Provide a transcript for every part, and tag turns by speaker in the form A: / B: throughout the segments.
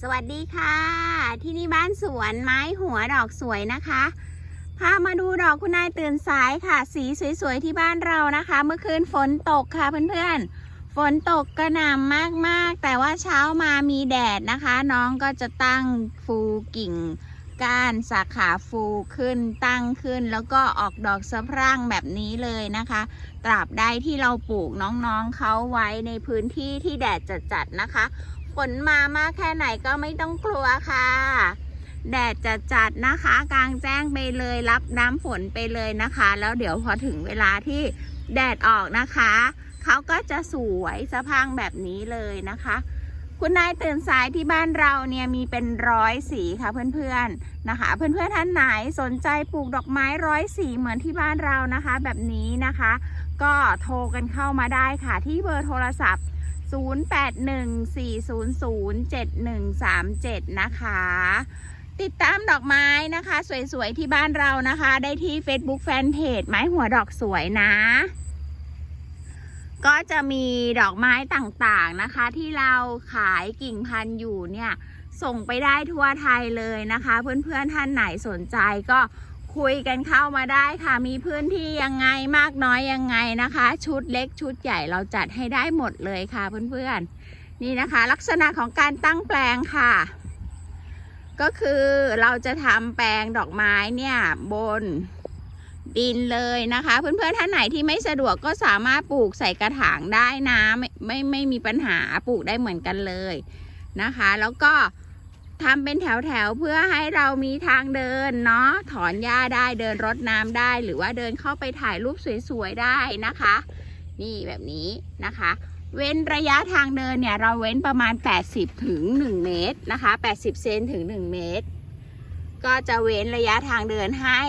A: สวัสดีค่ะ ที่นี่บ้านสวนไม้หัวดอกสวยนะคะพามาดูดอกคุณนายตื่นสายค่ะ สีสวยๆที่บ้านเรานะคะ เมื่อคืนฝนตกค่ะเพื่อนๆ ฝนตกกระหน่ำมากๆ แต่ว่าเช้ามามีแดดนะคะ น้องก็จะตั้งฟูกิ่งก้านสาขาฟูขึ้นตั้งขึ้น แล้วก็ออกดอกสะพรั่งแบบนี้เลยนะคะ ตราบใดที่เราปลูกน้องๆเขาไว้ในพื้นที่ที่แดดจัดๆนะคะ นมามากแค่ไหนก็ไม่ต้องกลัวค่ะ แดดจัดจัดนะคะ กลางแจ้งไปเลยรับน้ำฝนไปเลยนะคะ แล้วเดี๋ยวพอถึงเวลาที่แดดออกนะคะเขาก็จะสวยสะพังแบบนี้เลยนะคะคุณนายตื่นสายที่บ้านเราเนี่ยมีเป็นร้อยสีค่ะเพื่อนๆนะคะ เพื่อนๆท่านไหนสนใจปลูกดอกไม้ร้อยสีเหมือนที่บ้านเรานะคะ แบบนี้นะคะ ก็โทรกันเข้ามาได้ค่ะที่เบอร์โทรศัพท์ 0814007137 นะคะ ติดตามดอกไม้นะคะ สวยๆ ที่บ้านเรานะคะ ได้ที่ Facebook Fanpage ไม้หัวดอกสวยนะ ก็จะมีดอกไม้ต่างๆนะคะ ที่เราขายกิ่งพันธุ์อยู่เนี่ยส่งไปได้ทั่วไทยเลยนะคะ เพื่อนๆท่านไหนสนใจก็ คุยกันเข้ามาได้ค่ะ มีพื้นที่ยังไงมากน้อยยังไงนะคะ ชุดเล็กชุดใหญ่เราจัดให้ได้หมดเลยค่ะเพื่อนๆ นี่นะคะ ลักษณะของการตั้งแปลงค่ะ ก็คือเราจะทำแปลงดอกไม้เนี่ยบนดินเลยนะคะ เพื่อนๆท่านไหนที่ไม่สะดวกก็สามารถปลูกใส่กระถางได้นะไม่ไม่ไม่มีปัญหาปลูกได้เหมือนกันเลยนะคะ แล้วก็ ทำเป็นแถวๆเพื่อให้เรามีทางเดินเนาะถอนหญ้าได้เดินรดน้ำได้ หรือว่าเดินเข้าไปถ่ายรูปสวยๆได้นะคะ นี่แบบนี้นะคะ เว้นระยะทางเดินเนี่ยเราเว้นประมาณ 80ถึง1เมตรนะคะ 80เซนถึง 1 เมตร ก็จะเว้นระยะทางเดินให้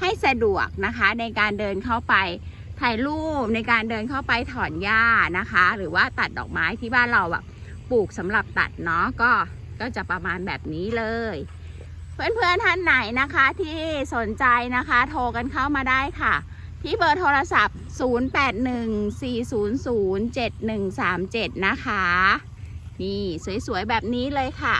A: ให้สะดวกนะคะในการเดินเข้าไปถ่ายรูปในการเดินเข้าไปถอนหญ้านะคะ หรือว่าตัดดอกไม้ที่บ้านเราแบบปลูกสำหรับตัดเนาะก็ ก็จะประมาณแบบนี้เลย เพื่อนๆท่านไหนนะคะที่สนใจนะคะโทรกันเข้ามาได้ค่ะ ที่เบอร์โทรศัพท์ 0814007137 นะคะ นี่สวยๆแบบนี้เลยค่ะ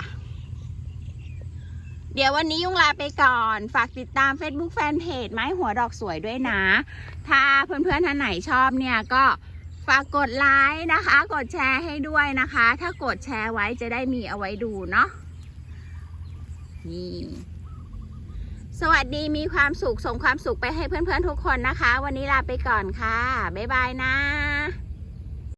A: เดี๋ยววันนี้ยุงลาไปก่อน ฝากติดตาม Facebook Fanpage ไม้หัวดอกสวยด้วยนะ ถ้าเพื่อนๆท่านไหนชอบเนี่ยก็ ฝากกดไลค์นะคะ กดแชร์ให้ด้วยนะคะ ถ้ากดแชร์ไว้จะได้มีเอาไว้ดูเนาะนี่สวัสดีมีความสุขส่งความสุขไปให้เพื่อนๆทุกคนนะคะ วันนี้ลาไปก่อนค่ะ บ๊ายบายนะ